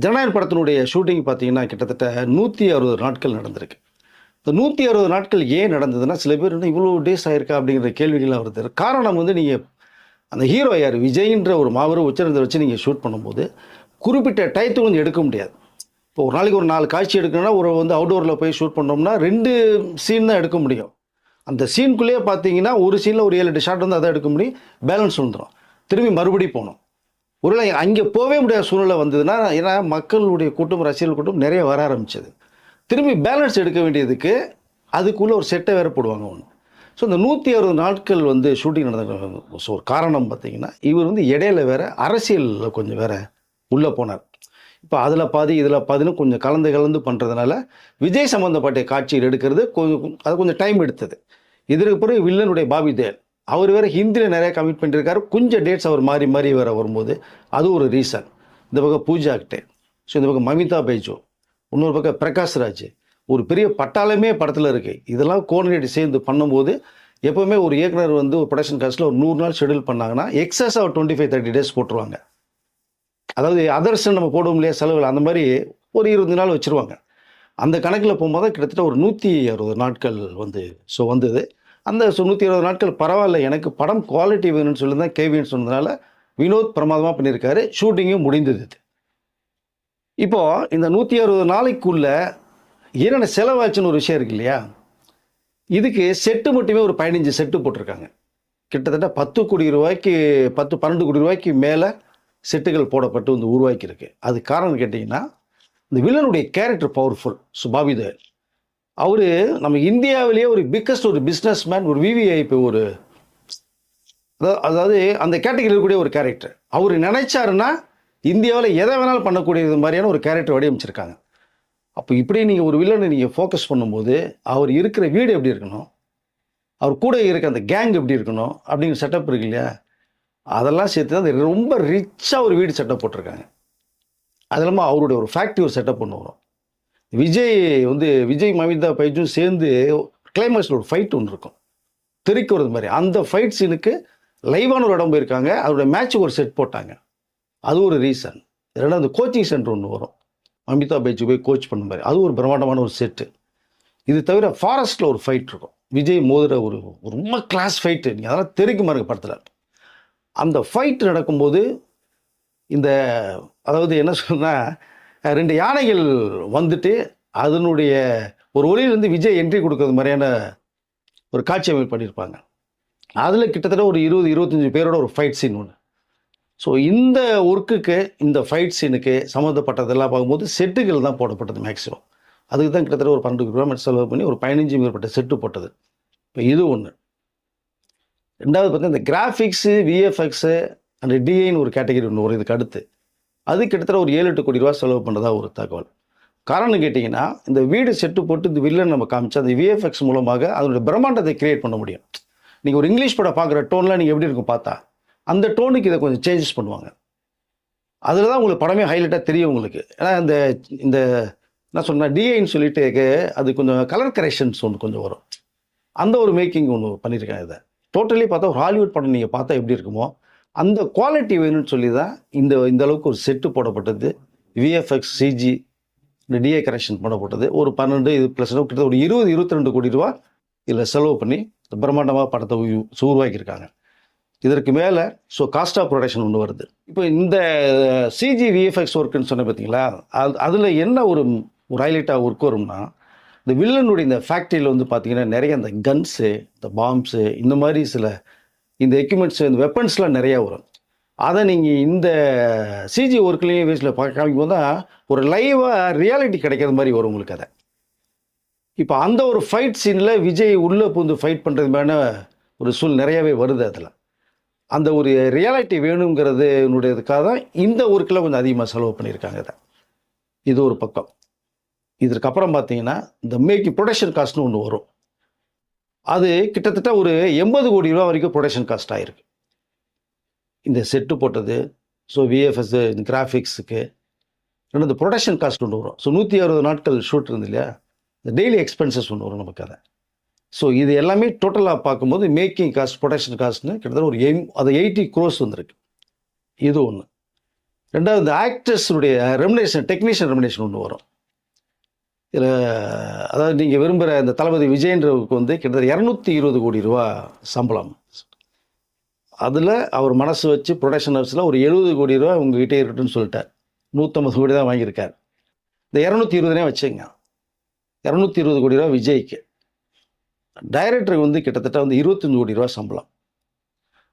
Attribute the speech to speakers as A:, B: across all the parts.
A: ஜனநாயக படத்தினுடைய ஷூட்டிங் பார்த்தீங்கன்னா கிட்டத்தட்ட நூற்றி அறுபது நாட்கள் நடந்திருக்கு. இந்த நூற்றி அறுபது நாட்கள் ஏன் நடந்ததுன்னா சில பேர் இன்னும் இவ்வளோ டேஸ் ஆயிருக்கா அப்படிங்கிற கேள்விகள்லாம் வருது. காரணம் வந்து நீங்கள் அந்த ஹீரோ யார்? விஜய்ன்ற ஒரு மாபெரும் உச்சரத்தை வச்சு நீங்கள் ஷூட் பண்ணும்போது குறிப்பிட்ட டயத்துக்கு வந்து எடுக்க முடியாது. இப்போ ஒரு நாளைக்கு ஒரு நாலு காட்சி எடுக்கணும்னா ஒரு வந்து அவுடோரில் போய் ஷூட் பண்ணோம்னா ரெண்டு சீன் தான் எடுக்க முடியும். அந்த சீனுக்குள்ளேயே பார்த்தீங்கன்னா ஒரு சீனில் ஒரு ஏழு எட்டு ஷாட் வந்து அதை எடுக்க முடியும். பேலன்ஸ் வந்துடும் திரும்பி மறுபடி போகணும். ஒருவேளை அங்கே போகவே முடியாத சூழ்நிலை வந்ததுன்னா ஏன்னா மக்களுடைய கூட்டம் ரசிகர்கள் கூட்டம் நிறைய வர ஆரம்பிச்சது. திரும்பி பேலன்ஸ் எடுக்க வேண்டியதுக்கு அதுக்குள்ளே ஒரு செட்டை வேற போடுவாங்க ஒன்று ஸோ இந்த நூற்றி அறுபது நாட்கள் வந்து ஷூட்டிங் நடந்த ஸோ ஒரு காரணம் பார்த்தீங்கன்னா இவர் வந்து இடையில வேற அரசியலில் கொஞ்சம் வேற உள்ளே போனார். இப்போ அதில் பாதி இதில் பாதின்னு கொஞ்சம் கலந்து கலந்து பண்ணுறதுனால விஜய் சம்மந்தப்பட்ட காட்சிகள் எடுக்கிறது கொஞ்சம் அது கொஞ்சம் டைம் எடுத்தது. இதற்கு பிறகு வில்லனுடைய பாபி தேல். அவர் வேறு ஹிந்தியில் நிறையா கமிட் பண்ணியிருக்காரு கொஞ்சம் டேட்ஸ் அவர் மாறி மாறி வேறு வரும்போது அது ஒரு ரீசன் இந்த பக்கம் பூஜா கிட்டே. ஸோ இந்த பக்கம் மமிதா பைஜோ. இன்னொரு பக்கம் பிரகாஷ் ராஜ். ஒரு பெரிய பட்டாளமே படத்தில் இருக்குது இதெல்லாம் கோஆர்டினேட் சேர்ந்து பண்ணும்போது எப்போவுமே ஒரு இயக்குனர் வந்து ஒரு ப்ரொடக்ஷன் காஸ்ட்டில் ஒரு நூறு நாள் ஷெடியூல் பண்ணாங்கன்னா எக்ஸஸ் அவர் டுவெண்ட்டி ஃபைவ் தேர்ட்டி டேஸ் போட்டுருவாங்க. அதாவது அதர்ஸ் நம்ம போடுவோம் இல்லையா செலவில் அந்த மாதிரி ஒரு இருபது நாள் வச்சுருவாங்க. அந்த கணக்கில் போகும்போது கிட்டத்தட்ட ஒரு நூற்றி அறுபது நாட்கள் வந்து ஸோ வந்தது. அந்த நூற்றி இருபது நாட்கள் பரவாயில்ல. எனக்கு படம் குவாலிட்டி வேணும்னு சொல்லி தான் கேவின்னு சொன்னதுனால வினோத் பிரமாதமாக பண்ணியிருக்காரு. ஷூட்டிங்கும் முடிந்தது இப்போது இந்த நூற்றி அறுபது நாளைக்குள்ளே என்னென்ன செலவாச்சுன்னு ஒரு விஷயம் இருக்கு இல்லையா? இதுக்கு செட்டு மட்டுமே ஒரு பதினஞ்சு செட்டு போட்டிருக்காங்க. கிட்டத்தட்ட பத்து கோடி ரூபாய்க்கு பத்து பன்னெண்டு கோடி ரூபாய்க்கு மேலே செட்டுகள் போடப்பட்டு வந்து உருவாக்கியிருக்கு. அது காரணம் கேட்டிங்கன்னா இந்த வில்லனுடைய கேரக்டர் பவர்ஃபுல் சுபாபி அவர் நம்ம இந்தியாவிலேயே ஒரு பிக்கஸ்ட் ஒரு பிஸ்னஸ் மேன் ஒரு விவிஐபி ஒரு அதாவது- அந்த கேட்டகரியில் இருக்கக்கூடிய ஒரு கேரக்டர் அவர் நினைச்சாருன்னா இந்தியாவில் எதை வேணாலும் பண்ணக்கூடியது மாதிரியான ஒரு கேரக்டர் வடிவமைச்சிருக்காங்க. அப்போ இப்படி நீங்கள் ஒரு வில்லனை நீங்கள் ஃபோக்கஸ் பண்ணும்போது அவர் இருக்கிற வீடு எப்படி இருக்கணும்? அவர் கூட இருக்க அந்த கேங் எப்படி இருக்கணும்? அப்படிங்கிற செட்டப் இருக்கு இல்லையா? அதெல்லாம் சேர்த்து தான் ரொம்ப ரிச்சாக ஒரு வீடு செட்டப் போட்டிருக்காங்க. அது இல்லாமல் அவருடைய ஒரு ஃபேக்ட்ரி ஒரு செட்டப் ஒன்று வரும். விஜய் வந்து விஜய் மமிதா பைஜும் சேர்ந்து கிளைமேக்ஸில் ஒரு ஃபைட் ஒன்று இருக்கும். தெறிக்கு வரது மாதிரி. அந்த ஃபைட் சீனுக்கு லைவான ஒரு இடம் போயிருக்காங்க. அதோட மேட்ச்சுக்கு ஒரு செட் போட்டாங்க. அது ஒரு ரீசன் ரெண்டாவது கோச்சிங் சென்டர் ஒன்று வரும். அமிதா பைஜு போய் கோச் பண்ண மாதிரி. அது ஒரு பிரம்மாண்டமான ஒரு செட்டு இது தவிர ஃபாரஸ்ட்டில் ஒரு ஃபைட் இருக்கும். விஜய் மோதுற ஒரு ரொம்ப கிளாஸ் ஃபைட்டு நீங்கள் அதெல்லாம் தெரிக்க மாதிரி படத்தில். அந்த ஃபைட் நடக்கும்போது இந்த அதாவது என்ன சொன்னால் ரெண்டு யானைகள் வந்துட்டு அதனுடைய ஒரு ஒளியிலிருந்து விஜய் என்ட்ரி கொடுக்கறது மாதிரியான ஒரு காட்சி அமைப்பு பண்ணியிருப்பாங்க. அதில் கிட்டத்தட்ட ஒரு இருபது இருபத்தஞ்சி பேரோட ஒரு ஃபைட் சீன் ஒன்று ஸோ இந்த ஒர்க்குக்கு இந்த ஃபைட் சீனுக்கு சம்மந்தப்பட்டதெல்லாம் பார்க்கும்போது செட்டுகள் தான் போடப்பட்டது மேக்ஸிமம் அதுக்கு தான் கிட்டத்தட்ட ஒரு பன்னெண்டு கிலோமீட்டர் செலவு பண்ணி ஒரு பதினஞ்சு மேற்பட்ட செட்டு போட்டது. இப்போ இது ஒன்று ரெண்டாவது பார்த்தீங்கன்னா இந்த கிராஃபிக்ஸு விஎஃப்எக்ஸு அந்த டிஐன்னு ஒரு கேட்டகரி ஒன்று வரும் இதுக்கு அடுத்து. அது கிட்டத்தட்ட ஒரு ஏழு எட்டு கோடி ரூபா செலவு பண்ணுறதா ஒரு தகவல். காரணம் கேட்டிங்கன்னா இந்த வீடு செட்டு போட்டு இந்த வில்லன் நம்ம காமிச்சு அந்த விஎஃப்எக்ஸ் மூலமாக அதனுடைய பிரம்மாண்டத்தை கிரியேட் பண்ண முடியும். நீங்கள் ஒரு இங்கிலீஷ் படம் பார்க்குற டோன்லாம் நீங்கள் எப்படி இருக்கும் பார்த்தா அந்த டோனுக்கு இதை கொஞ்சம் சேஞ்சஸ் பண்ணுவாங்க. அதில் தான் உங்களுக்கு படமே ஹைலைட்டாக தெரியும் உங்களுக்கு. ஏன்னா இந்த இந்த என்ன சொன்னால் டிஐன்னு சொல்லிட்டு அது கொஞ்சம் கலர் கரெக்ஷன்ஸ் ஒன்று கொஞ்சம் வரும். அந்த ஒரு மேக்கிங் ஒன்று பண்ணியிருக்காங்க இதை. டோட்டலி பார்த்தா ஒரு ஹாலிவுட் படம் நீங்கள் பார்த்தா எப்படி இருக்குமோ அந்த குவாலிட்டி வேணும்னு சொல்லி தான் இந்த இந்த அளவுக்கு ஒரு செட்டு போடப்பட்டது. விஎஃப்எக்ஸ் சிஜி இந்த டிஏ கரெக்ஷன் போடப்பட்டது. ஒரு பன்னெண்டு இது ப்ளஸ் கிட்டத்தட்ட ஒரு இருபது இருபத்தி ரெண்டு கோடி ரூபா இதில் செலவு பண்ணி பிரம்மாண்டமாக படத்தை உருவாக்கியிருக்காங்க இதற்கு மேலே ஸோ காஸ்ட் ஆஃப் ப்ரொடக்ஷன் ஒன்று வருது. இப்போ இந்த சிஜி விஎஃப்எக்ஸ் ஒர்க்குன்னு சொன்ன பார்த்தீங்களா அது அதில் என்ன ஒரு ஒரு ஹைலைட்டாக ஒர்க் வரும்னா இந்த வில்லனுடைய இந்த ஃபேக்ட்ரியில் வந்து பார்த்தீங்கன்னா நிறைய இந்த கன்ஸு இந்த பாம்ஸு இந்த மாதிரி சில இந்த எக்யூப்மெண்ட்ஸ் இந்த வெப்பன்ஸ்லாம் நிறையா வரும். அதை நீங்கள் இந்த சிஜி ஒர்க்லேயும் வேஸில் காமிக்கும் போது தான் ஒரு லைவாக ரியாலிட்டி கிடைக்கிற மாதிரி வரும் உங்களுக்கு அதை. இப்போ அந்த ஒரு ஃபைட் சீனில் விஜய் உள்ளே புகுந்து ஃபைட் பண்ணுறது மேலே ஒரு சூழ் நிறையாவே வருது அதில். அந்த ஒரு ரியாலிட்டி வேணுங்கிறது என்னுடையதுக்காக தான் இந்த ஒர்க்கில் கொஞ்சம் அதிகமாக செலவு பண்ணியிருக்காங்க இதை. இது ஒரு பக்கம். இதற்கப்புறம் பார்த்தீங்கன்னா இந்த மேக்கிங் ப்ரொடக்ஷன் காஸ்ட்னு ஒன்று வரும். அது கிட்டத்தட்ட ஒரு எண்பது கோடி ரூபா வரைக்கும் ப்ரொடக்ஷன் காஸ்ட் ஆகிருக்கு இந்த செட்டு போட்டது ஸோ விஎஃப்எஸ் இந்த கிராஃபிக்ஸுக்கு ரெண்டு ப்ரொடக்ஷன் காஸ்ட் ஒன்று வரும். ஸோ நூற்றி அறுபது நாட்கள் ஷூட் இருந்து இல்லையா இந்த டெய்லி எக்ஸ்பென்சஸ் ஒன்று வரும் நமக்கு அதை. ஸோ இது எல்லாமே டோட்டலாக பார்க்கும்போது மேக்கிங் காஸ்ட் ப்ரொடக்ஷன் காஸ்ட்னு கிட்டத்தட்ட ஒரு எம் அது எயிட்டி க்ரோஸ் வந்திருக்கு. இது ஒன்று ரெண்டாவது இந்த ஆக்டர்ஸுடைய ரெமினேஷன் டெக்னீஷியன் ரெமினேஷன் ஒன்று வரும். இதில் அதாவது நீங்கள் விரும்புகிற இந்த தளபதி விஜயன்றவுக்கு வந்து கிட்டத்தட்ட இரநூத்தி இருபது கோடி ரூபா சம்பளம். அதில் அவர் மனசு வச்சு ப்ரொடக்ஷன் ஹவுஸில் ஒரு எழுபது கோடி ரூபா உங்ககிட்டே இருக்கட்டும்னு சொல்லிட்டார். நூற்றம்பது கோடி தான் வாங்கியிருக்கார். இந்த இரநூத்தி இருபதுனே வச்சுங்க. இரநூத்தி இருபது கோடி ரூபா விஜய்க்கு. டைரக்டருக்கு வந்து கிட்டத்தட்ட வந்து இருபத்தஞ்சு கோடி ரூபா சம்பளம்.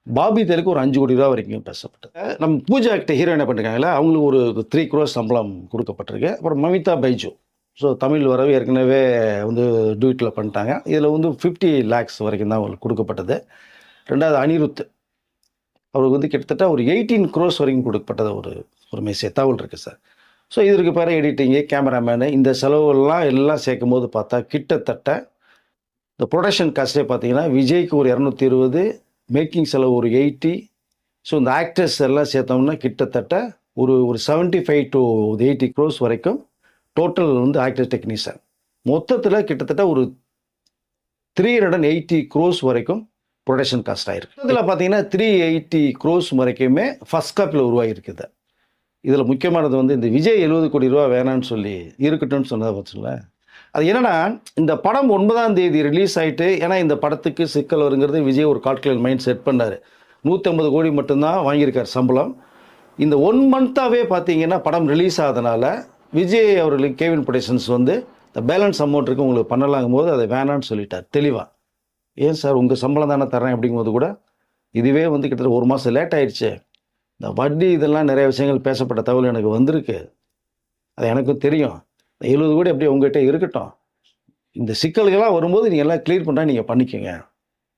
A: பாபி தேலுக்கு ஒரு அஞ்சு கோடி ரூபா வரைக்கும் பேசப்பட்டது. நம்ம பூஜா கிட்ட ஹீரோ என்ன பண்ணிருக்காங்களா அவங்களுக்கு ஒரு த்ரீ க்ரோஸ் சம்பளம் கொடுக்கப்பட்டிருக்கு. அப்புறம் மமிதா பைஜு. ஸோ தமிழ் வரவு ஏற்கனவே வந்து டூட்டில் பண்ணிட்டாங்க. இதில் வந்து ஃபிஃப்டி லேக்ஸ் வரைக்கும் தான் அவங்களுக்கு கொடுக்கப்பட்டது. ரெண்டாவது அனிருத். அவருக்கு வந்து கிட்டத்தட்ட ஒரு எயிட்டீன் க்ரோஸ் வரைக்கும் கொடுக்கப்பட்டது ஒரு ஒரு மெசேஜ் தகவல் இருக்குது சார் ஸோ இதற்கு பேர எடிட்டிங்கு கேமராமேனு இந்த செலவுகள்லாம் எல்லாம் சேர்க்கும் போது பார்த்தா கிட்டத்தட்ட இந்த ப்ரொடக்ஷன் காஸ்ட்டே பார்த்தீங்கன்னா விஜய்க்கு ஒரு இரநூத்தி இருபது மேக்கிங் செலவு ஒரு எயிட்டி. ஸோ இந்த ஆக்டர்ஸ் எல்லாம் சேர்த்தோம்னா கிட்டத்தட்ட ஒரு ஒரு seventy five to eighty crores வரைக்கும் டோட்டல் வந்து ஆக்டர் டெக்னீஷியன் மொத்தத்தில் கிட்டத்தட்ட ஒரு three hundred and eighty crores வரைக்கும் ப்ரொடக்ஷன் காஸ்ட் ஆகிருக்கு இதில் பார்த்தீங்கன்னா த்ரீ எயிட்டி க்ரோஸ் வரைக்குமே ஃபஸ்ட் காப்பியில் உருவாகிருக்குது இதில் முக்கியமானது வந்து இந்த விஜய் எழுபது கோடி ரூபா வேணான்னு சொல்லி இருக்கட்டும்னு சொன்னதை பார்த்துங்களேன். அது என்னன்னா இந்த படம் ஒன்பதாம் தேதி ரிலீஸ் ஆகிட்டு ஏன்னா இந்த படத்துக்கு சிக்கல் வருங்கிறது விஜய் ஒரு கால்குலேட் மைண்ட் செட் பண்ணார். நூற்றம்பது கோடி மட்டும்தான் வாங்கியிருக்கார் சம்பளம். இந்த ஒன் மந்த்தாகவே பார்த்தீங்கன்னா படம் ரிலீஸ் ஆகிறதுனால விஜய் அவர்களுக்கு கேவின் ப்ரொடக்ஷன்ஸ் வந்து இந்த பேலன்ஸ் அமௌண்ட் இருக்கு உங்களுக்கு பண்ணலாங்கும் போது அதை வேணான்னு சொல்லிட்டார். தெளிவாக ஏன் சார்? உங்கள் சம்பளம் தானே தரேன் அப்படிங்கும்போது கூட இதுவே வந்து கிட்டத்தட்ட ஒரு மாதம் லேட் ஆயிடுச்சு. இந்த வட்டி இதெல்லாம் நிறைய விஷயங்கள் பேசப்பட்ட தகவல் எனக்கு வந்திருக்கு. அது எனக்கும் தெரியும். இந்த எழுபது கோடி அப்படியே உங்ககிட்ட இருக்கட்டும். இந்த சிக்கல்கள்லாம் வரும்போது நீங்கள் எல்லாம் கிளியர் பண்ணால் நீங்கள் பண்ணிக்கோங்க.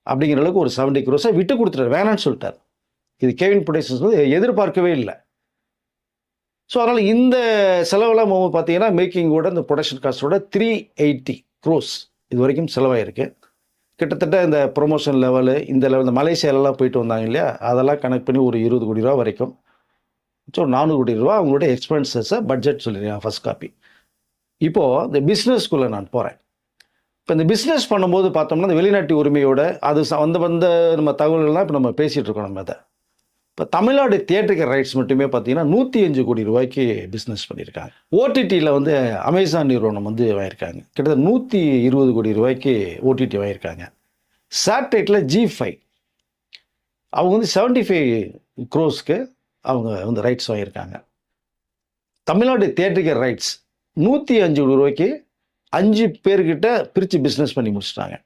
A: அப்படிங்கிற அளவுக்கு ஒரு செவன்டி க்ரோஸை விட்டு கொடுத்துட்டார். வேணான்னு சொல்லிட்டார். இது கேவின் ப்ரொடக்ஷன்ஸ் வந்து எதிர்பார்க்கவே இல்லை. ஸோ அதனால் இந்த செலவெல்லாம் பார்த்தீங்கன்னா மேக்கிங்கோட இந்த ப்ரொடக்ஷன் காஸ்டோட த்ரீ எயிட்டி க்ரோஸ் இது வரைக்கும் செலவாயிருக்கு. கிட்டத்தட்ட இந்த ப்ரொமோஷன் லெவலு இந்த லெவல் இந்த மலேசியாலெலாம் போயிட்டு வந்தாங்க இல்லையா? அதெல்லாம் கனெக்ட் பண்ணி ஒரு இருபது கோடி ரூபா வரைக்கும். ஸோ நானூறு கோடி ரூபா அவங்களோட எக்ஸ்பென்சஸை பட்ஜெட் சொல்லியிருக்கேன் ஃபர்ஸ்ட் காப்பி இப்போது இந்த பிஸ்னஸ்க்குள்ளே நான் போகிறேன் இப்போ இந்த பிஸ்னஸ் பண்ணும்போது பார்த்தோம்னா இந்த வெளிநாட்டு உரிமையோட அது ச- வந்த நம்ம தகவல்கள்லாம் இப்போ நம்ம பேசிகிட்டு இருக்கோம் நம்ம அதை இப்போ தமிழ்நாடு தியேட்டருக்கு ரைட்ஸ் மட்டுமே பார்த்தீங்கன்னா நூற்றி அஞ்சு கோடி ரூபாய்க்கு பிஸ்னஸ் பண்ணியிருக்காங்க ஓடிடியில் வந்து அமேசான் நிறுவனம் வந்து வாங்கியிருக்காங்க. கிட்டத்தட்ட நூற்றி இருபது கோடி ரூபாய்க்கு ஓடிடி வாங்கியிருக்காங்க. சேட்டலைட்டில் ஜி ஃபைவ் அவங்க வந்து செவன்ட்டி ஃபைவ் க்ரோஸ்க்கு அவங்க வந்து ரைட்ஸ் வாங்கியிருக்காங்க. தமிழ்நாடு தியேட்டருக்கு ரைட்ஸ் நூற்றி அஞ்சு கோடி ரூபாய்க்கு அஞ்சு பேர்கிட்ட பிரித்து பிஸ்னஸ் பண்ணி முடிச்சிட்டாங்க.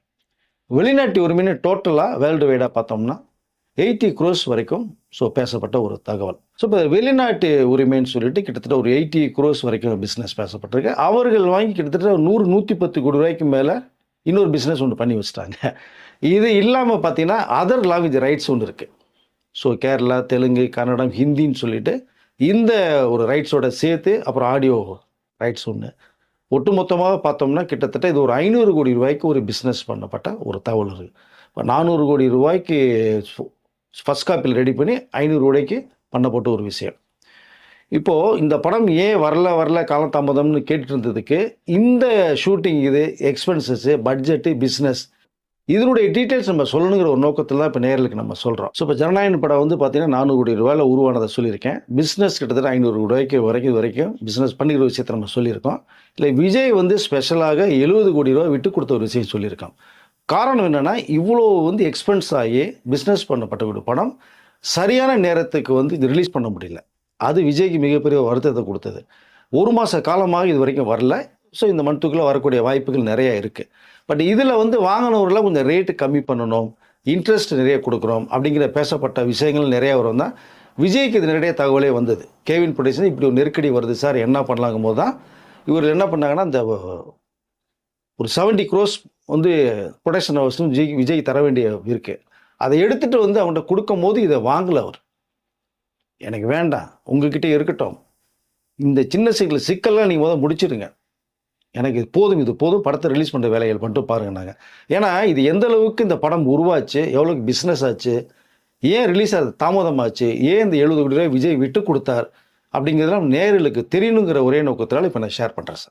A: வெளிநாட்டு உரிமைன்னு டோட்டலாக வேர்ல்டு வைடாக பார்த்தோம்னா எயிட்டி க்ரோஸ் வரைக்கும் ஸோ பேசப்பட்ட ஒரு தகவல். ஸோ இப்போ வெளிநாட்டு உரிமைன்னு சொல்லிட்டு கிட்டத்தட்ட ஒரு எயிட்டி க்ரோஸ் வரைக்கும் பிஸ்னஸ் பேசப்பட்டிருக்கு. அவர்கள் வாங்கி கிட்டத்தட்ட ஒரு நூறு நூற்றி பத்து கோடி ரூபாய்க்கு மேலே இன்னொரு பிஸ்னஸ் ஒன்று பண்ணி வச்சுட்டாங்க. இது இல்லாமல் பார்த்தீங்கன்னா அதர் லாங்குவேஜ் ரைட்ஸ் ஒன்று இருக்குது ஸோ கேரளா தெலுங்கு கன்னடம் ஹிந்தின்னு சொல்லிட்டு இந்த ஒரு ரைட்ஸோட சேர்த்து அப்புறம் ஆடியோ ரைட்ஸ் ஒன்று ஒட்டுமொத்தமாக பார்த்தோம்னா கிட்டத்தட்ட இது ஒரு ஐநூறு கோடி ரூபாய்க்கு ஒரு பிஸ்னஸ் பண்ணப்பட்ட ஒரு தகவல் இருக்குது இப்போ நானூறு கோடி ரூபாய்க்கு ஃபஸ்ட் காப்பியில் ரெடி பண்ணி ஐநூறு ரூபாய்க்கு பண்ணப்பட்ட ஒரு விஷயம். இப்போது இந்த படம் ஏன் வரல வரல காலதாமதம்னு கேட்டுட்டு இருந்ததுக்கு இந்த ஷூட்டிங் இது எக்ஸ்பென்சஸ்ஸு பட்ஜெட்டு பிஸ்னஸ் இதனுடைய டீட்டெயில்ஸ் நம்ம சொல்லணுங்கிற ஒரு நோக்கத்தில் தான் இப்போ நேர்களுக்கு நம்ம சொல்கிறோம் ஸோ இப்போ ஜனநாயகன் படம் வந்து பார்த்தீங்கன்னா நானூறு கோடி ரூபாயில் உருவானதை சொல்லியிருக்கேன். பிஸ்னஸ் கிட்டத்தட்ட ஐநூறு ரூபாய்க்கு வரைக்கும் இது வரைக்கும் பிஸ்னஸ் பண்ணிக்கிற விஷயத்தை நம்ம சொல்லியிருக்கோம். இல்லை விஜய் வந்து ஸ்பெஷலாக எழுபது கோடி ரூபாய் விட்டு கொடுத்த ஒரு விஷயம் சொல்லியிருக்கோம் காரணம் என்னென்னா இவ்வளோ வந்து எக்ஸ்பென்ஸ் ஆகி பிஸ்னஸ் பண்ணப்பட்ட படம் சரியான நேரத்துக்கு வந்து இது ரிலீஸ் பண்ண முடியல. அது விஜய்க்கு மிகப்பெரிய வருத்தத்தை கொடுத்தது. ஒரு மாத காலமாக இது வரைக்கும் வரல. ஸோ இந்த மந்த்துக்குள்ளே வரக்கூடிய வாய்ப்புகள் நிறையா இருக்குது பட் இதில் வந்து வாங்கினவர்களை கொஞ்சம் ரேட்டு கம்மி பண்ணணும் இன்ட்ரெஸ்ட் நிறைய கொடுக்குறோம் அப்படிங்கிற பேசப்பட்ட விஷயங்கள் நிறைய வரும் தான். விஜய்க்கு இது நிறைய தகவலே வந்தது. கேவின் ப்ரொடக்ஷன் இப்படி ஒரு நெருக்கடி வருது சார் என்ன பண்ணலாங்கும் போது தான் இவர் என்ன பண்ணாங்கன்னா இந்த ஒரு செவன்ட்டி க்ரோஸ் வந்து ப்ரொடக்ஷன் ஹவுஸும் விஜய் விஜய் தர வேண்டிய இருக்குது அதை எடுத்துகிட்டு வந்து அவங்கள்ட்ட கொடுக்கும் போது இதை வாங்கல அவர். எனக்கு வேண்டாம் உங்ககிட்ட இருக்கட்டும். இந்த சின்ன சிக்கல் சிக்கல்லாம் நீங்கள் முதல் முடிச்சிடுங்க. எனக்கு இது போதும் இது போதும் படத்தை ரிலீஸ் பண்ணுற வேலைகள் மட்டும் பாருங்க நாங்கள் ஏன்னா இது எந்த அளவுக்கு இந்த படம் உருவாச்சு எவ்வளோக்கு பிஸ்னஸ் ஆச்சு ஏன் ரிலீஸ் ஆகுது தாமதமாச்சு ஏன் இந்த எழுபது கோடி ரூபாய் விஜய் விட்டு கொடுத்தார் அப்படிங்கிறதெல்லாம் நேர்களுக்கு தெரியணுங்கிற ஒரே நோக்கத்தினால இப்போ நான் ஷேர் பண்ணுறேன் சார்.